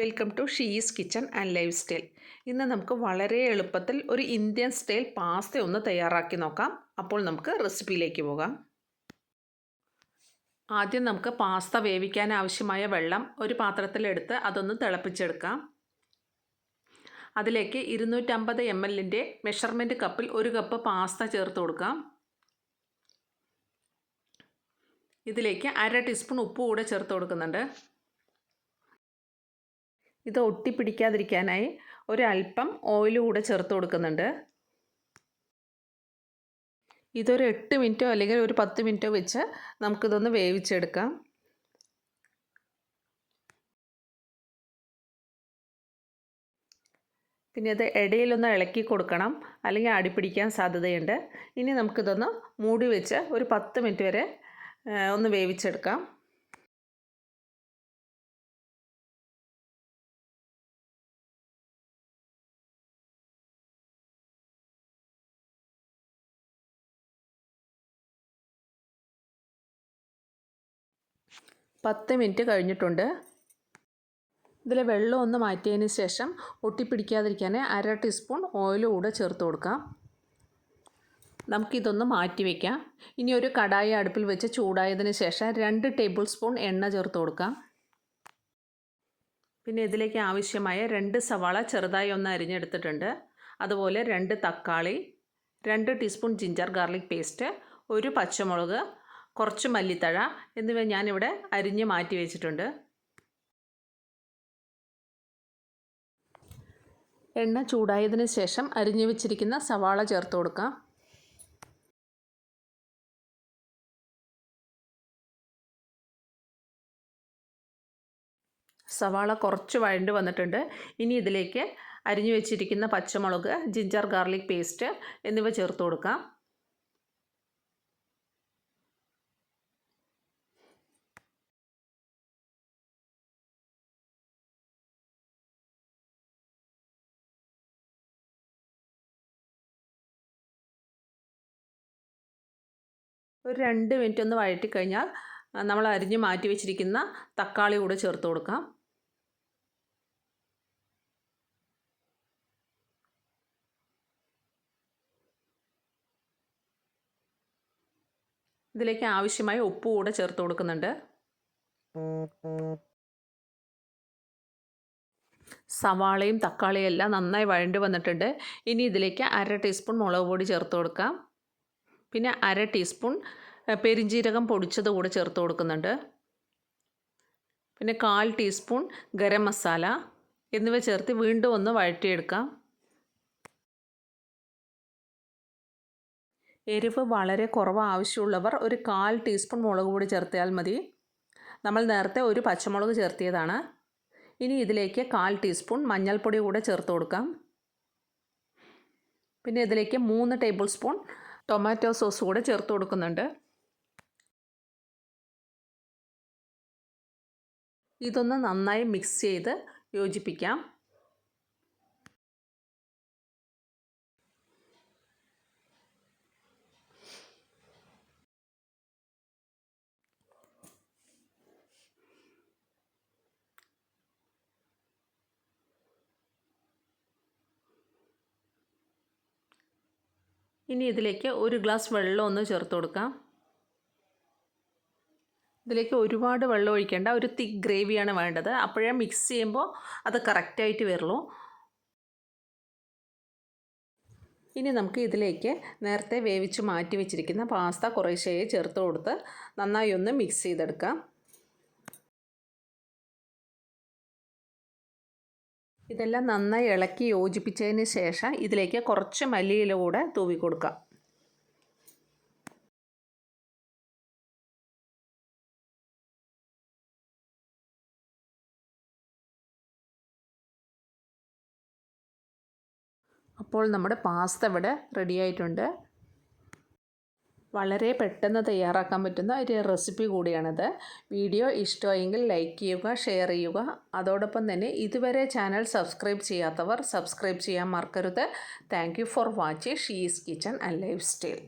Welcome to she's kitchen and lifestyle ഇന്ന് നമുക്ക് വളരെ എളുപ്പത്തിൽ ഒരു ഇന്ത്യൻ സ്റ്റൈൽ പാസ്ത ഒന്ന് തയ്യാറാക്കി നോക്കാം. അപ്പോൾ നമുക്ക് റെസിപ്പിയിലേക്ക് പോകാം. ആദ്യം നമുക്ക് പാസ്ത വേവിക്കാൻ ആവശ്യമായ വെള്ളം ഒരു പാത്രത്തിലെടുത്ത് അതൊന്ന് തിളപ്പിച്ചെടുക്കാം. അതിലേക്ക് ഇരുന്നൂറ്റമ്പത് എം എല്ലിന്റെ മെഷർമെന്റ് കപ്പിൽ ഒരു കപ്പ് പാസ്ത ചേർത്ത് കൊടുക്കാം. ഇതിലേക്ക് അര ടീസ്പൂൺ ഉപ്പ് കൂടെ ചേർത്ത് കൊടുക്കുന്നുണ്ട്. ഇത് ഒട്ടിപ്പിടിക്കാതിരിക്കാനായി ഒരല്പം ഓയിൽ കൂടെ ചേർത്ത് കൊടുക്കുന്നുണ്ട്. ഇതൊരു എട്ട് മിനിറ്റോ അല്ലെങ്കിൽ ഒരു പത്ത് മിനിറ്റോ വെച്ച് നമുക്കിതൊന്ന് വേവിച്ചെടുക്കാം. പിന്നെ അത് ഇടയിലൊന്ന് ഇളക്കി കൊടുക്കണം. അല്ലെങ്കിൽ അടിപ്പിടിക്കാൻ സാധ്യതയുണ്ട്. ഇനി നമുക്കിതൊന്ന് മൂടി വെച്ച് ഒരു പത്ത് മിനിറ്റ് വരെ ഒന്ന് വേവിച്ചെടുക്കാം. പത്ത് മിനിറ്റ് കഴിഞ്ഞിട്ടുണ്ട്. ഇതിൽ വെള്ളം ഒന്ന് മാറ്റിയതിന് ശേഷം ഒട്ടിപ്പിടിക്കാതിരിക്കാൻ അര ടീസ്പൂൺ ഓയിൽ കൂടെ ചേർത്ത് കൊടുക്കാം. നമുക്കിതൊന്ന് മാറ്റി വയ്ക്കാം ഇനി ഒരു കടായി അടുപ്പിൽ വെച്ച് ചൂടായതിന് ശേഷം രണ്ട് ടേബിൾ സ്പൂൺ എണ്ണ ചേർത്ത് കൊടുക്കാം. പിന്നെ ഇതിലേക്ക് ആവശ്യമായ രണ്ട് സവാള ചെറുതായി ഒന്ന് അരിഞ്ഞെടുത്തിട്ടുണ്ട്. അതുപോലെ രണ്ട് തക്കാളി രണ്ട് ടീസ്പൂൺ ജിഞ്ചർ ഗാർലിക് പേസ്റ്റ് ഒരു പച്ചമുളക് കുറച്ച് മല്ലിത്തഴ എന്നിവ ഞാനിവിടെ അരിഞ്ഞ് മാറ്റി വെച്ചിട്ടുണ്ട്. എണ്ണ ചൂടായതിന് ശേഷം അരിഞ്ഞു വെച്ചിരിക്കുന്ന സവാള ചേർത്ത് കൊടുക്കാം. സവാള കുറച്ച് വഴണ്ട് വന്നിട്ടുണ്ട്. ഇനി ഇതിലേക്ക് അരിഞ്ഞു വെച്ചിരിക്കുന്ന പച്ചമുളക് ജിഞ്ചർ ഗാർലിക് പേസ്റ്റ് എന്നിവ ചേർത്ത് കൊടുക്കാം. ഒരു രണ്ട് മിനിറ്റ് ഒന്ന് വഴറ്റി കഴിഞ്ഞാൽ നമ്മൾ അരിഞ്ഞ് മാറ്റി വെച്ചിരിക്കുന്ന തക്കാളി കൂടെ ചേർത്ത് കൊടുക്കാം. ഇതിലേക്ക് ആവശ്യമായ ഉപ്പ് കൂടെ ചേർത്ത് കൊടുക്കുന്നുണ്ട്. സവാളയും തക്കാളിയും എല്ലാം നന്നായി വഴണ്ടി വന്നിട്ടുണ്ട്. ഇനി ഇതിലേക്ക് അര ടീസ്പൂൺ മുളക് പൊടി ചേർത്ത് കൊടുക്കാം. പിന്നെ അര ടീസ്പൂൺ പെരിഞ്ജീരകം പൊടിച്ചത് കൂടെ ചേർത്ത് കൊടുക്കുന്നുണ്ട്. പിന്നെ കാൽ ടീസ്പൂൺ ഗരം മസാല എന്നിവ ചേർത്ത് വീണ്ടും ഒന്ന് വഴറ്റിയെടുക്കാം. എരിവ് വളരെ കുറവ് ആവശ്യമുള്ളവർ ഒരു കാൽ ടീസ്പൂൺ മുളക് പൊടി ചേർത്തിയാൽ മതി. നമ്മൾ നേരത്തെ ഒരു പച്ചമുളക് ചേർത്തിയതാണ്. ഇനി ഇതിലേക്ക് കാൽ ടീസ്പൂൺ മഞ്ഞൾപ്പൊടി കൂടെ ചേർത്ത് കൊടുക്കാം. പിന്നെ ഇതിലേക്ക് മൂന്ന് ടേബിൾ സ്പൂൺ ടൊമാറ്റോ സോസ് കൂടെ ചേർത്ത് കൊടുക്കുന്നുണ്ട്. ഇതൊന്ന് നന്നായി മിക്സ് ചെയ്ത് യോജിപ്പിക്കാം. ഇനി ഇതിലേക്ക് ഒരു ഗ്ലാസ് വെള്ളം ഒന്ന് ചേർത്ത് കൊടുക്കാം. ഇതിലേക്ക് ഒരുപാട് വെള്ളം ഒഴിക്കേണ്ട ഒരു തിക്ക് ഗ്രേവിയാണ് വേണ്ടത്. അപ്പോഴേ മിക്സ് ചെയ്യുമ്പോൾ അത് കറക്റ്റായിട്ട് വരുള്ളൂ. ഇനി നമുക്ക് ഇതിലേക്ക് നേരത്തെ വേവിച്ച് മാറ്റി വെച്ചിരിക്കുന്ന പാസ്ത കുറേശ്ശേ ചേർത്ത് കൊടുത്ത് നന്നായി ഒന്ന് മിക്സ് ചെയ്തെടുക്കാം. ഇതെല്ലാം നന്നായി ഇളക്കി യോജിപ്പിച്ചതിന് ശേഷം ഇതിലേക്ക് കുറച്ച് മല്ലിയില കൂടെ തൂവി കൊടുക്കാം. അപ്പോൾ നമ്മുടെ പാസ്ത ഇവിടെ റെഡി ആയിട്ടുണ്ട്. വളരെ പെട്ടെന്ന് തയ്യാറാക്കാൻ പറ്റുന്ന ഒരു റെസിപ്പി കൂടിയാണിത്. വീഡിയോ ഇഷ്ടമായെങ്കിൽ ലൈക്ക് ചെയ്യുക ഷെയർ ചെയ്യുക. അതോടൊപ്പം തന്നെ ഇതുവരെ ചാനൽ സബ്സ്ക്രൈബ് ചെയ്യാത്തവർ സബ്സ്ക്രൈബ് ചെയ്യാൻ മറക്കരുത്. Thank for watching. She's kitchen and lifestyle.